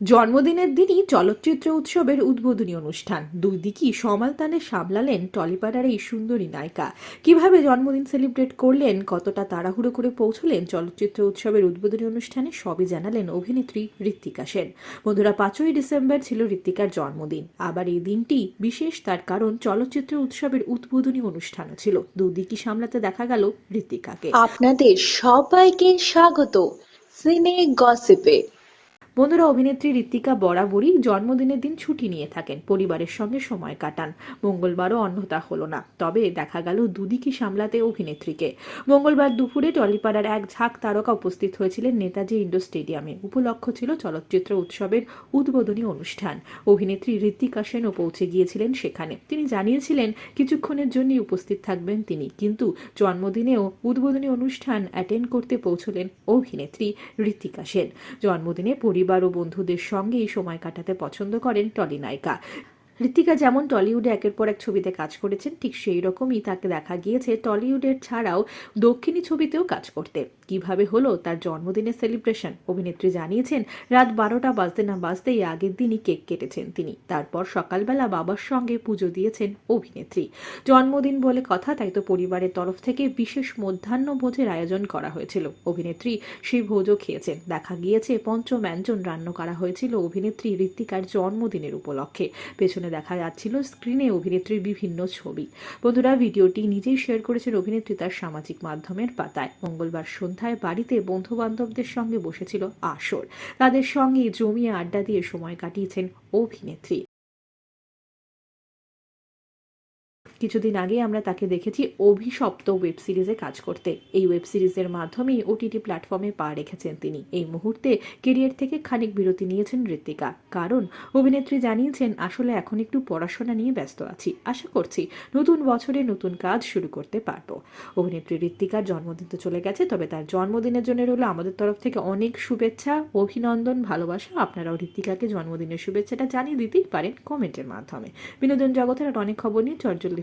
জন্মদিনের দিনই চলচ্চিত্র উৎসবের উদ্বোধনী অনুষ্ঠান। দুই দিকই সমালতানে সামলালেন টলিপাড়ার এই সুন্দরী নায়িকা। কীভাবে জন্মদিন সেলিব্রেট করলেন, কতটা তাড়াহুড়ো করে পৌঁছলেন চলচ্চিত্র উৎসবের উদ্বোধনী অনুষ্ঠানে সবই জানালেন অভিনেত্রী ঋত্বিকা সেন। বন্ধুরা, পাঁচই ডিসেম্বর ছিল ঋত্বিকার জন্মদিন। আবার এই দিনটি বিশেষ তার কারণ চলচ্চিত্র উৎসবের উদ্বোধনী অনুষ্ঠানও ছিল। দুদিকই সামলাতে দেখা গেল ঋত্বিকাকে। আপনাদের সবাইকে স্বাগত। সিনে গসিপে। বন্ধুরা, অভিনেত্রী ঋত্বিকা বরাবরই জন্মদিনের দিন ছুটি নিয়ে থাকেন। পরিবারের সঙ্গে সময় কাটান। মঙ্গলবারও অন্যতা হলো না। তবে দেখা গেল দুদিকই সামলাতে অভিনেত্রীকে। মঙ্গলবার দুপুরে টলিপাড়ার এক ঝাঁক তারকা উপস্থিত হয়েছিলেন নেতাজি ইন্ডোর স্টেডিয়ামে। উপলক্ষ ছিল চলচ্চিত্র উৎসবের উদ্বোধনী অনুষ্ঠান। অভিনেত্রী ঋত্বিকা সেনও পৌঁছে গিয়েছিলেন সেখানে। তিনি জানিয়েছিলেন, কিছুক্ষণের জন্যই উপস্থিত থাকবেন তিনি। কিন্তু জন্মদিনেও উদ্বোধনী অনুষ্ঠান অ্যাটেন্ড করতে পৌঁছলেন অভিনেত্রী ঋত্বিকা সেন। জন্মদিনে পরিবার ও বন্ধুদের সঙ্গেই সময় কাটাতে পছন্দ করেন টলি নায়িকা। ঋতিকা যেমন টলিউডে একের পর এক ছবিতে কাজ করেছেন, ঠিক সেই রকমই তাকে দেখা গিয়েছে টলিউডের ছাড়াও দক্ষিণী ছবিতেও কাজ করতে। কীভাবে হলো তার জন্মদিনের সেলিব্রেশন? অভিনেত্রী জানিয়েছেন, রাত বারোটা বাজতে না বাজতেই আগের দিনই কেক কেটেছেন তিনি। তারপর সকালবেলা বাবার সঙ্গে পুজো দিয়েছেন অভিনেত্রী। জন্মদিন বলে কথা, তাই তো পরিবারের তরফ থেকে বিশেষ মধ্যাহ্ন ভোজের আয়োজন করা হয়েছিল। অভিনেত্রী সেই ভোজও খেয়েছেন। দেখা গিয়েছে পঞ্চম্যাঞ্জন রান্না করা হয়েছিল অভিনেত্রী ঋত্বিকার জন্মদিনের উপলক্ষে। পেছনে দেখা যাচ্ছিল স্ক্রিনে অভিনেত্রীর বিভিন্ন ছবি। বন্ধুরা, ভিডিওটি নিজেই শেয়ার করেছেন অভিনেত্রী তার সামাজিক মাধ্যমের পাতায়। মঙ্গলবার সন্ধ্যায় বাড়িতে বন্ধু বান্ধবদের সঙ্গে বসেছিল আসর। তাদের সঙ্গে জমিয়ে আড্ডা দিয়ে সময় কাটিয়েছেন অভিনেত্রী। কিছুদিন আগে আমরা তাকে দেখেছি অভিশপ্ত ওয়েব সিরিজে কাজ করতে। এই ওয়েব সিরিজের মাধ্যমেই ওটিটি প্ল্যাটফর্মে পা রেখেছেন তিনি। এই মুহূর্তে কেরিয়ার থেকে খানিক বিরতি নিয়েছেন ঋতিকা কারণ অভিনেত্রী জানিয়েছেন, আসলে এখন একটু পড়াশোনা নিয়ে ব্যস্ত আছি। আশা করছি নতুন বছরে নতুন কাজ শুরু করতে পারব। অভিনেত্রী ঋত্বিকার জন্মদিন তো চলে গেছে, তবে তার জন্মদিনের জন্য রইল আমাদের তরফ থেকে অনেক শুভেচ্ছা, অভিনন্দন, ভালোবাসা। আপনারাও ঋত্বিকাকে জন্মদিনের শুভেচ্ছাটা জানিয়ে দিতেই পারেন কমেন্টের মাধ্যমে। বিনোদন জগতের অনেক খবর নিয়ে চটজলদি